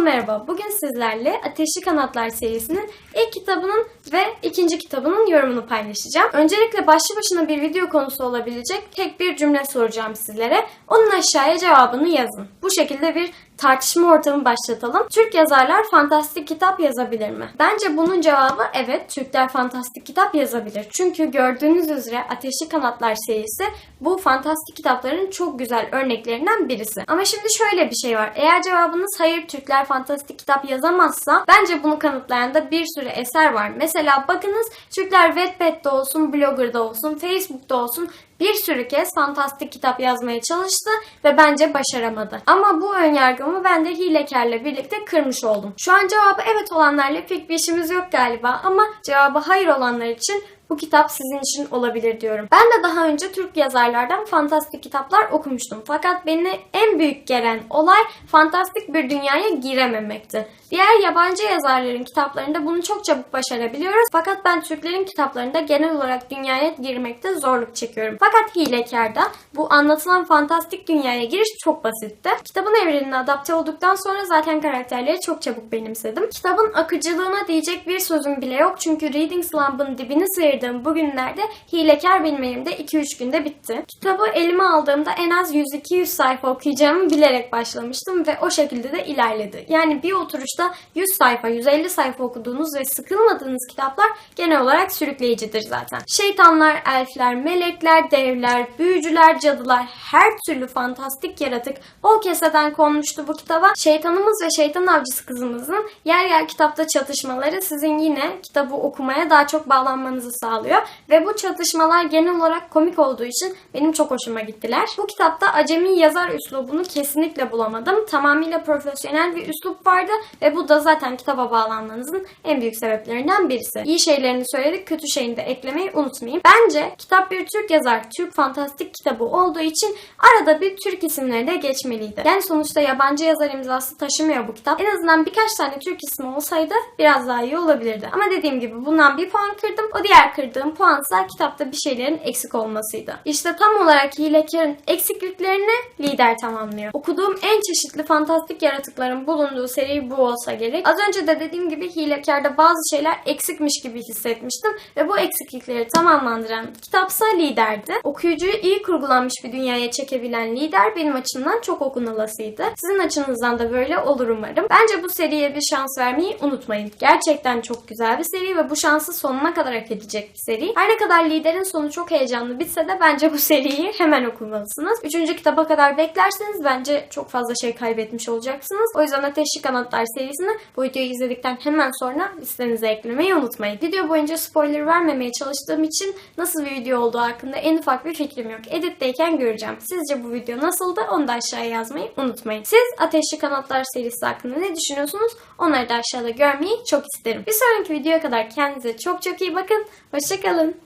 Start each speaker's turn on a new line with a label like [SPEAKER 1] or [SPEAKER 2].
[SPEAKER 1] merhaba. Bugün sizlerle Ateşli Kanatlar serisinin ilk kitabının ve ikinci kitabının yorumunu paylaşacağım. Öncelikle başlı başına bir video konusu olabilecek tek bir cümle soracağım sizlere. Onun aşağıya cevabını yazın. Bu şekilde bir tartışma ortamı başlatalım. Türk yazarlar fantastik kitap yazabilir mi? Bence bunun cevabı evet. Türkler fantastik kitap yazabilir. Çünkü gördüğünüz üzere Ateşli Kanatlar serisi bu fantastik kitapların çok güzel örneklerinden birisi. Ama şimdi şöyle bir şey var. Eğer cevabınız hayır Türkler fantastik kitap yazamazsa bence bunu kanıtlayan da bir sürü eser var. Mesela bakınız Türkler Wattpad'de olsun, Blogger'da olsun, Facebook'ta olsun bir sürü kez fantastik kitap yazmaya çalıştı ve bence başaramadı. Ama bu önyargımı ben de hilekarla birlikte kırmış oldum. Şu an cevabı evet olanlarla pek bir işimiz yok galiba ama cevabı hayır olanlar için bu kitap sizin için olabilir diyorum. Ben de daha önce Türk yazarlardan fantastik kitaplar okumuştum. Fakat beni en büyük gelen olay fantastik bir dünyaya girememekti. Diğer yabancı yazarların kitaplarında bunu çok çabuk başarabiliyoruz. Fakat ben Türklerin kitaplarında genel olarak dünyaya girmekte zorluk çekiyorum. Fakat Hilekar'da bu anlatılan fantastik dünyaya giriş çok basitti. Kitabın evrenine adapte olduktan sonra zaten karakterleri çok çabuk benimsedim. Kitabın akıcılığına diyecek bir sözüm bile yok. Çünkü Reading Slump'ın dibini sıyırdığım bu günlerde Hilekar benim elimde 2-3 günde bitti. Kitabı elime aldığımda en az 100-200 sayfa okuyacağımı bilerek başlamıştım ve o şekilde de ilerledi. Yani bir oturuşta 100 sayfa, 150 sayfa okuduğunuz ve sıkılmadığınız kitaplar genel olarak sürükleyicidir zaten. Şeytanlar, elfler, melekler, devler, büyücüler, cadılar, her türlü fantastik yaratık bol keseden konmuştu bu kitaba. Şeytanımız ve şeytan avcısı kızımızın yer yer kitapta çatışmaları sizin yine kitabı okumaya daha çok bağlanmanızı sağlıyor. Ve bu çatışmalar genel olarak komik olduğu için benim çok hoşuma gittiler. Bu kitapta acemi yazar üslubunu kesinlikle bulamadım. Tamamıyla profesyonel bir üslup vardı ve bu da zaten kitaba bağlanmanızın en büyük sebeplerinden birisi. İyi şeylerini söyledik, kötü şeyini de eklemeyi unutmayayım. Bence kitap bir Türk yazar, Türk fantastik kitabı olduğu için arada bir Türk isimleri de geçmeliydi. Yani sonuçta yabancı yazar imzası taşımıyor bu kitap. En azından birkaç tane Türk ismi olsaydı biraz daha iyi olabilirdi. Ama dediğim gibi bundan bir puan kırdım. O diğer kırdığım puansa kitapta bir şeylerin eksik olmasıydı. İşte tam olarak Hilekar'ın eksikliklerini lider tamamlıyor. Okuduğum en çeşitli fantastik yaratıkların bulunduğu seri bu olsa gerek. Az önce de dediğim gibi Hilekar'da bazı şeyler eksikmiş gibi hissetmiştim ve bu eksiklikleri tamamlandıran kitapsa liderdi. Okuyucuyu iyi kurgulanmış bir dünyaya çekebilen lider benim açımdan çok okunalasıydı. Sizin açınızdan da böyle olur umarım. Bence bu seriye bir şans vermeyi unutmayın. Gerçekten çok güzel bir seri ve bu şansı sonuna kadar hak edecek bir seri. Her ne kadar liderin sonu çok heyecanlı bitse de bence bu seriyi hemen okumalısınız. Üçüncü kitaba kadar beklerseniz bence çok fazla şey kaybetmiş olacaksınız. O yüzden Ateşli Kanatlar serisini bu videoyu izledikten hemen sonra listenize eklemeyi unutmayın. Video boyunca spoiler vermemeye çalıştığım için nasıl bir video olduğu hakkında en ufak bir fikrim yok. Editteyken göreceğim. Sizce bu video nasıldı? Onu da aşağıya yazmayı unutmayın. Siz Ateşli Kanatlar serisi hakkında ne düşünüyorsunuz? Onları da aşağıda görmeyi çok isterim. Bir sonraki videoya kadar kendinize çok çok iyi bakın. Hoşçakalın.